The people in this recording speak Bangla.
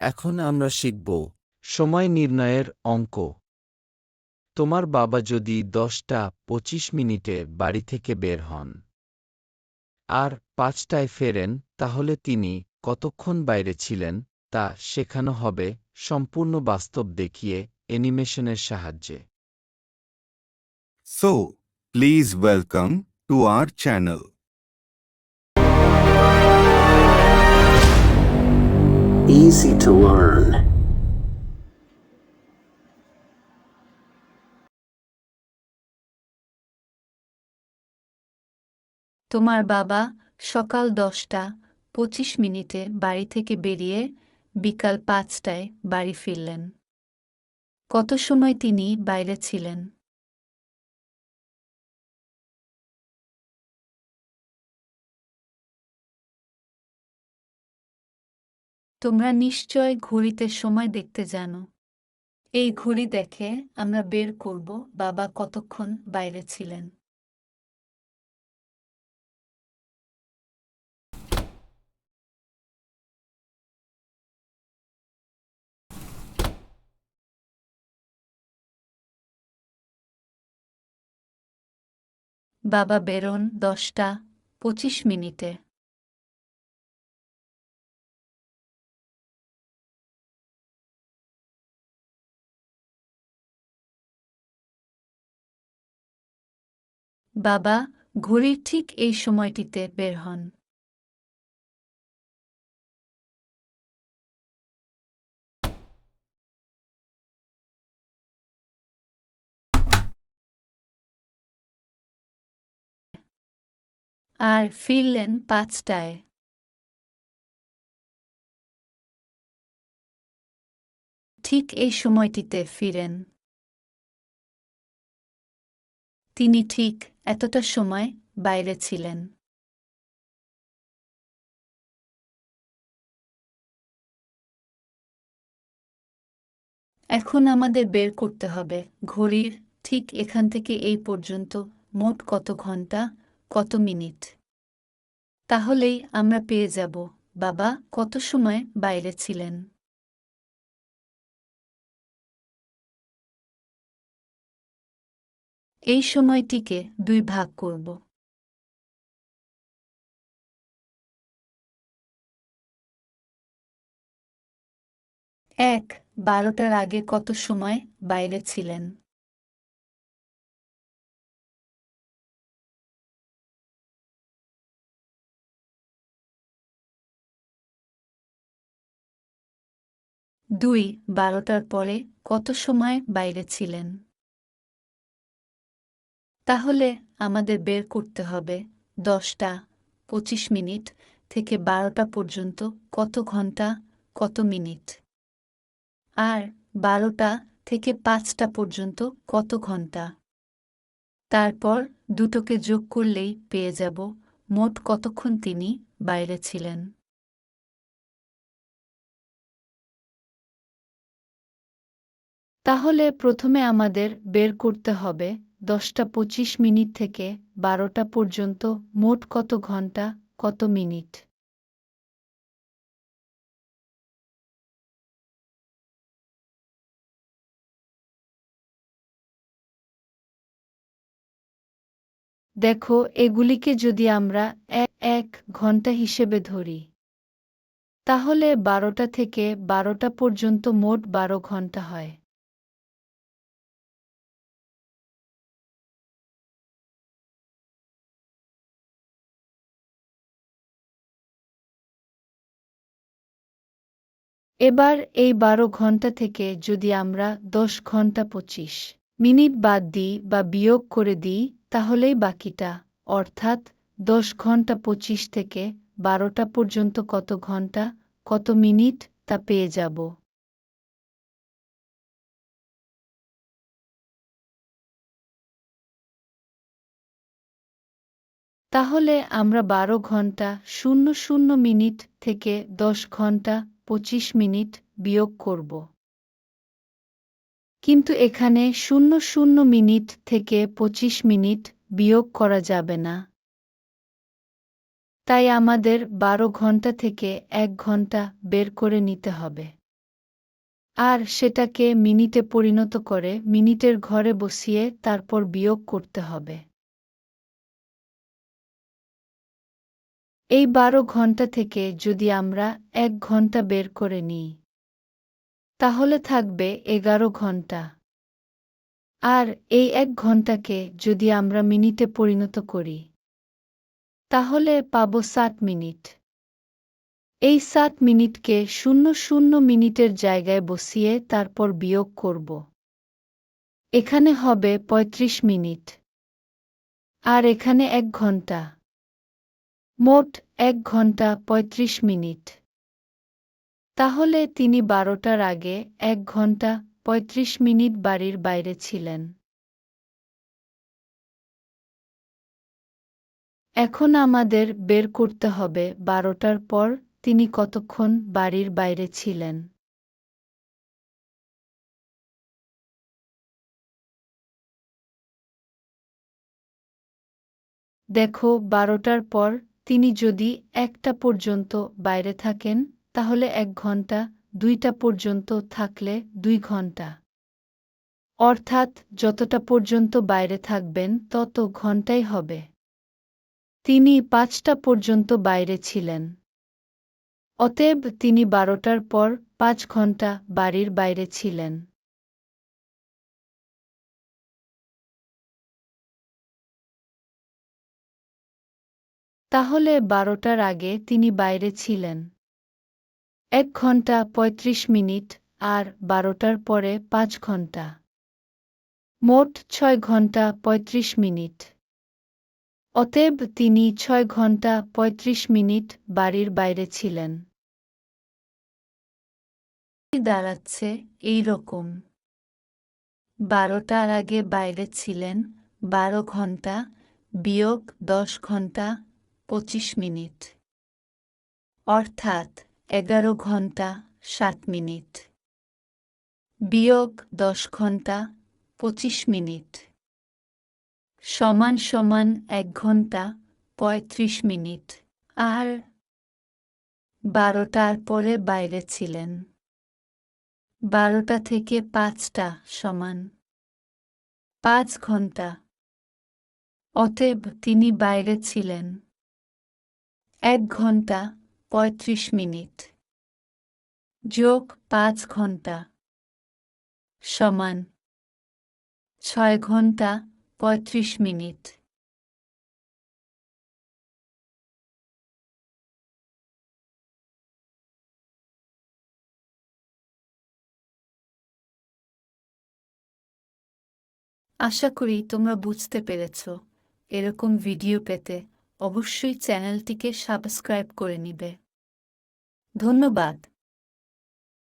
এখন আমরা শিখব সময় নির্ণয়ের অঙ্ক তোমার বাবা যদি দশটা পঁচিশ মিনিটে বাড়ি থেকে বের হন আর পাঁচটায় ফেরেন তাহলে তিনি কতক্ষণ বাইরে ছিলেন তা শেখানো হবে সম্পূর্ণ বাস্তব দেখিয়ে অ্যানিমেশনের সাহায্যে so please welcome to our channel. Easy to learn. তোমার বাবা সকাল দশটা পঁচিশ মিনিটে বাড়ি থেকে বেরিয়ে বিকাল পাঁচটায় বাড়ি ফিরলেন কত সময় তিনি বাইরে ছিলেন তোমরা নিশ্চয় ঘড়িতে সময় দেখতে জানো। এই ঘড়ি দেখে আমরা বের করব বাবা কতক্ষণ বাইরে ছিলেন। বাবা বেরোন দশটা পঁচিশ মিনিটে। বাবা ঘড়ির ঠিক এই সময়টিতে বের হন। আর ফিরলেন পাঁচটায়। ঠিক এই সময়টিতে ফিরেন। তিনি ঠিক এতটা সময় বাইরে ছিলেন। এখন আমাদের বের করতে হবে। ঘড়ির ঠিক এখান থেকে এই পর্যন্ত মোট কত ঘণ্টা, কত মিনিট? তাহলেই আমরা পেয়ে যাব। বাবা, কত সময় বাইরে ছিলেন? এই সময়টিকে দুই ভাগ করব। এক, বারোটার আগে কত সময় বাইরে ছিলেন? দুই, বারোটার পরে কত সময় বাইরে ছিলেন? তাহলে আমাদের বের করতে হবে দশটা পঁচিশ মিনিট থেকে বারোটা পর্যন্ত কত ঘণ্টা, কত মিনিট? আর বারোটা থেকে পাঁচটা পর্যন্ত কত ঘণ্টা? তারপর দুটোকে যোগ করলেই পেয়ে যাব মোট কতক্ষণ তিনি বাইরে ছিলেন? তাহলে প্রথমে আমাদের বের করতে হবে দশটা পঁচিশ মিনিট থেকে বারোটা পর্যন্ত মোট কত ঘণ্টা, কত মিনিট? দেখো, এগুলিকে যদি আমরা এক ঘণ্টা হিসেবে ধরি, তাহলে বারোটা থেকে বারোটা পর্যন্ত মোট বারো ঘণ্টা হয়। এবার এই বারো ঘণ্টা থেকে যদি আমরা দশ ঘণ্টা পঁচিশ মিনিট বাদ দিই বা বিয়োগ করে দিই, তাহলেই বাকিটা। অর্থাৎ দশ ঘণ্টা পঁচিশ থেকে বারোটা পর্যন্ত কত ঘণ্টা, কত মিনিট, তা পেয়ে যাব। তাহলে আমরা বারো ঘণ্টা শূন্য শূন্য মিনিট থেকে দশ ঘণ্টা পঁচিশ মিনিট বিয়োগ করব। কিন্তু এখানে শূন্য শূন্য মিনিট থেকে পঁচিশ মিনিট বিয়োগ করা যাবে না। তাই আমাদের বারো ঘণ্টা থেকে এক ঘণ্টা বের করে নিতে হবে। আর সেটাকে মিনিটে পরিণত করে মিনিটের ঘরে বসিয়ে তারপর বিয়োগ করতে হবে। এই বারো ঘণ্টা থেকে যদি আমরা এক ঘণ্টা বের করে নিই, তাহলে থাকবে এগারো ঘণ্টা। আর এই এক ঘন্টাকে যদি আমরা মিনিটে পরিণত করি, তাহলে পাব সাত মিনিট। এই সাত মিনিটকে শূন্য শূন্য মিনিটের জায়গায় বসিয়ে তারপর বিয়োগ করব। এখানে হবে ৩৫ মিনিট। আর এখানে এক ঘণ্টা। মোট এক ঘণ্টা ৩৫ মিনিট। তাহলে তিনি বারোটার আগে এক ঘণ্টা ৩৫ মিনিট বাড়ির বাইরে ছিলেন। এখন আমাদের বের করতে হবে বারোটার পর তিনি কতক্ষণ বাড়ির বাইরে ছিলেন। দেখো, বারোটার পর তিনি যদি একটা পর্যন্ত বাইরে থাকেন, তাহলে এক ঘণ্টা, দুইটা পর্যন্ত থাকলে দুই ঘণ্টা। অর্থাৎ যতটা পর্যন্ত বাইরে থাকবেন, তত ঘন্টাই হবে। তিনি পাঁচটা পর্যন্ত বাইরে ছিলেন। অতএব তিনি বারোটার পর পাঁচ ঘণ্টা বাড়ির বাইরে ছিলেন। তাহলে বারোটার আগে তিনি বাইরে ছিলেন। এক ঘণ্টা ৩৫ মিনিট আর বারোটার পরে পাঁচ ঘণ্টা মোট ছয় ঘণ্টা ৩৫ মিনিট। অতএব তিনি ছয় ঘণ্টা ৩৫ মিনিট বাড়ির বাইরে ছিলেন। দাঁড়াচ্ছে এই রকম বারোটার আগে বাইরে ছিলেন, বারো ঘণ্টা বিয়োগ দশ ঘণ্টা পঁচিশ মিনিট। অর্থাৎ এগারো ঘণ্টা সাত মিনিট। বিয়োগ দশ ঘণ্টা পঁচিশ মিনিট। সমান সমান এক ঘণ্টা পঁয়ত্রিশ মিনিট। আর বারোটার পরে বাইরে ছিলেন। বারোটা থেকে পাঁচটা সমান পাঁচ ঘণ্টা। অতএব তিনি বাইরে ছিলেন। এক ঘণ্টা পঁয়ত্রিশ মিনিট। যোগ পাঁচ ঘণ্টা সমান ছয় ঘণ্টা পঁয়ত্রিশ মিনিট। আশা করি তোমরা বুঝতে পেরেছ এরকম ভিডিও পেতে অবশ্যই চ্যানেলটিকে সাবস্ক্রাইব করে নিবে। ধন্যবাদ।